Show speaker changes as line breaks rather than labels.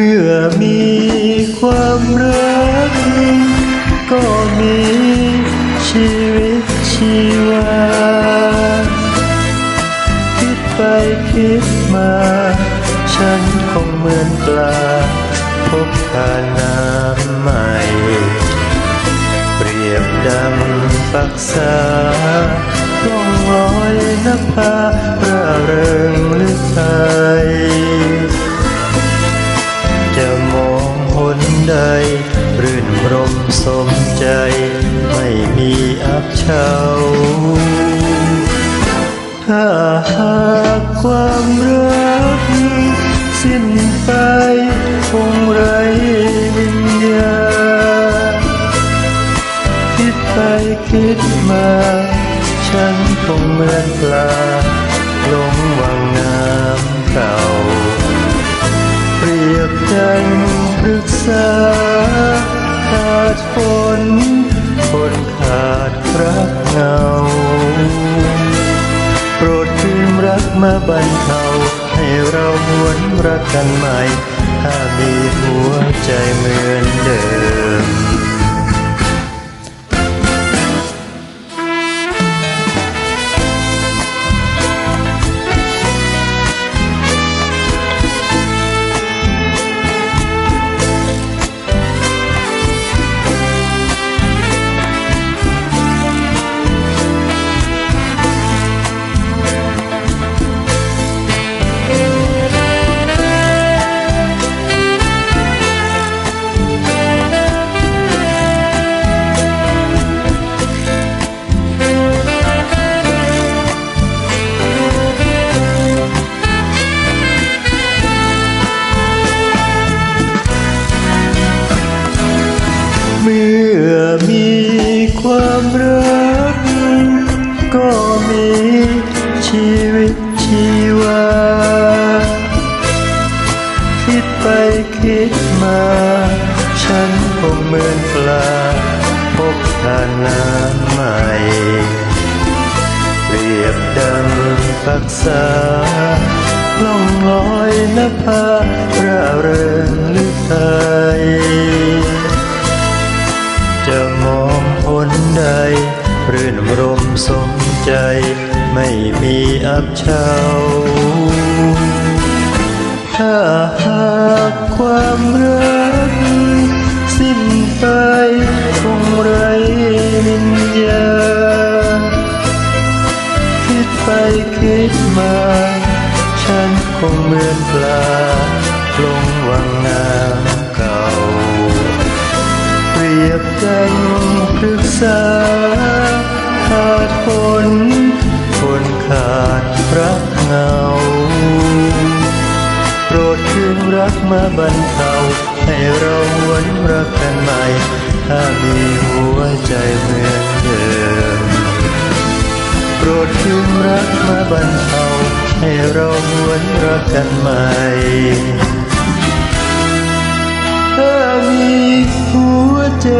มื่อมีความรักก็มีชีวิตชีวา คิดไปคิดมา ฉันคงเหมือนปลา พบทานน้ำใหม่ เปรียบดังปักษาล่องลอยนภาร่าเริงหรือไทย สมใจไม่มีอับเฉาถ้าหากความรัก สิ้นไปคงไรวิญญาณคิดไปคิดมา ฉันคงเหมือนปลาลงวังน้ำเก่า เปรียบดังปรึกษา ฝนคนขาดรักเงา โปรดคืนรักมาบรรเทาให้เราหวนรักกันใหม่ ถ้ามีหัวใจเหมือนเดิม วิตชีวา คิดไปคิดมา ฉันคงเหมือนปลาพบทานน้ำใหม่เปรียบดังปักษาล่องลอยนภาร่าเริงหรือไทยจะมองหนใด รื่นรมสมใจไม่มีอับเฉาถ้าหากความรัก สิ้นไปคงไรวิญญาคิดไปคิดมา ฉันคงเหมือนปลาลงวังน้ำเก่า เปรียบดังปรึกษา เงา โปรดคืนรักมาบรรเทาให้เราหวนรักกันใหม่ ถ้ามีหัวใจเหมือนเดิม โปรดคืนรักมาบรรเทาให้เราหวนรักกันใหม่ถ้ามีหัวใจ